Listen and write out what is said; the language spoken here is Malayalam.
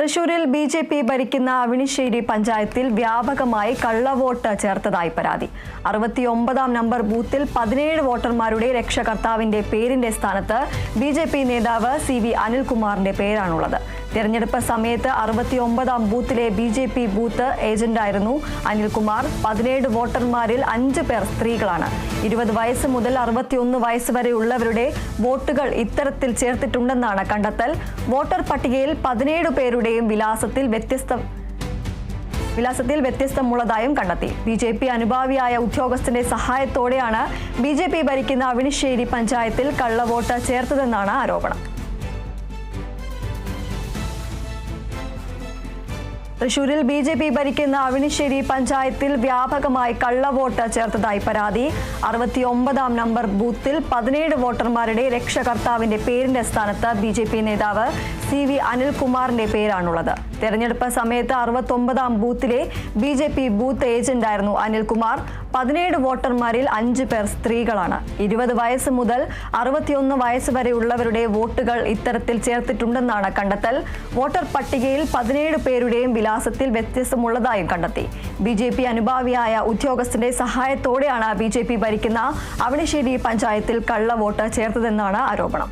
തൃശൂരിൽ ബി ജെ പി ഭരിക്കുന്ന അവിണിശ്ശേരി പഞ്ചായത്തിൽ വ്യാപകമായി കള്ളവോട്ട് ചേർത്തതായി പരാതി. അറുപത്തിയൊമ്പതാം നമ്പർ ബൂത്തിൽ പതിനേഴ് വോട്ടർമാരുടെ രക്ഷകർത്താവിന്റെ പേരിന്റെ സ്ഥാനത്ത് ബി ജെ പി നേതാവ് സി വി അനിൽകുമാറിന്റെ പേരാണുള്ളത്. തെരഞ്ഞെടുപ്പ് സമയത്ത് അറുപത്തിയൊമ്പതാം ബൂത്തിലെ ബി ജെ പി ബൂത്ത് ഏജന്റായിരുന്നു അനിൽകുമാർ. പതിനേഴ് വോട്ടർമാരിൽ അഞ്ച് പേർ സ്ത്രീകളാണ്. ഇരുപത് വയസ്സ് മുതൽ അറുപത്തിയൊന്ന് വയസ്സ് വരെയുള്ളവരുടെ വോട്ടുകൾ ഇത്തരത്തിൽ ചേർത്തിട്ടുണ്ടെന്നാണ് കണ്ടെത്തൽ. വോട്ടർ പട്ടികയിൽ പതിനേഴ് പേരുടെയും വിലാസത്തിൽ വ്യത്യസ്ത വിലാസത്തിൽ വ്യത്യസ്തമുള്ളതായും കണ്ടെത്തി. ബി ജെ പി അനുഭാവിയായ ഉദ്യോഗസ്ഥന്റെ സഹായത്തോടെയാണ് ബി ജെ പി ഭരിക്കുന്ന അവിനിശ്ശേരി പഞ്ചായത്തിൽ കള്ളവോട്ട് ചേർത്തതെന്നാണ് ആരോപണം. തൃശൂരിൽ ബി ജെ പി ഭരിക്കുന്ന അവിണിശ്ശേരി പഞ്ചായത്തിൽ വ്യാപകമായി കള്ളവോട്ട് ചേർത്തതായി പരാതി. അറുപത്തിയൊമ്പതാം നമ്പർ ബൂത്തിൽ പതിനേഴ് വോട്ടർമാരുടെ രക്ഷകർത്താവിന്റെ പേരിന്റെ സ്ഥാനത്ത് ബി നേതാവ് സി വി അനിൽകുമാറിന്റെ പേരാണുള്ളത്. തെരഞ്ഞെടുപ്പ് സമയത്ത് അറുപത്തൊമ്പതാം ബൂത്തിലെ ബി ജെ പി ബൂത്ത് ഏജന്റായിരുന്നു അനിൽകുമാർ. പതിനേഴ് വോട്ടർമാരിൽ അഞ്ച് പേർ സ്ത്രീകളാണ്. ഇരുപത് വയസ്സ് മുതൽ അറുപത്തിയൊന്ന് വയസ്സ് വരെയുള്ളവരുടെ വോട്ടുകൾ ഇത്തരത്തിൽ ചേർത്തിട്ടുണ്ടെന്നാണ് കണ്ടെത്തൽ. വോട്ടർ പട്ടികയിൽ പതിനേഴ് പേരുടെയും വിലാസത്തിൽ വ്യത്യസ്തമുള്ളതായും കണ്ടെത്തി. ബി ജെ പി അനുഭാവിയായ ഉദ്യോഗസ്ഥന്റെ സഹായത്തോടെയാണ് ബി ജെ പി ഭരിക്കുന്ന അവണിശ്ശേരി പഞ്ചായത്തിൽ കള്ളവോട്ട് ചേർത്തതെന്നാണ് ആരോപണം.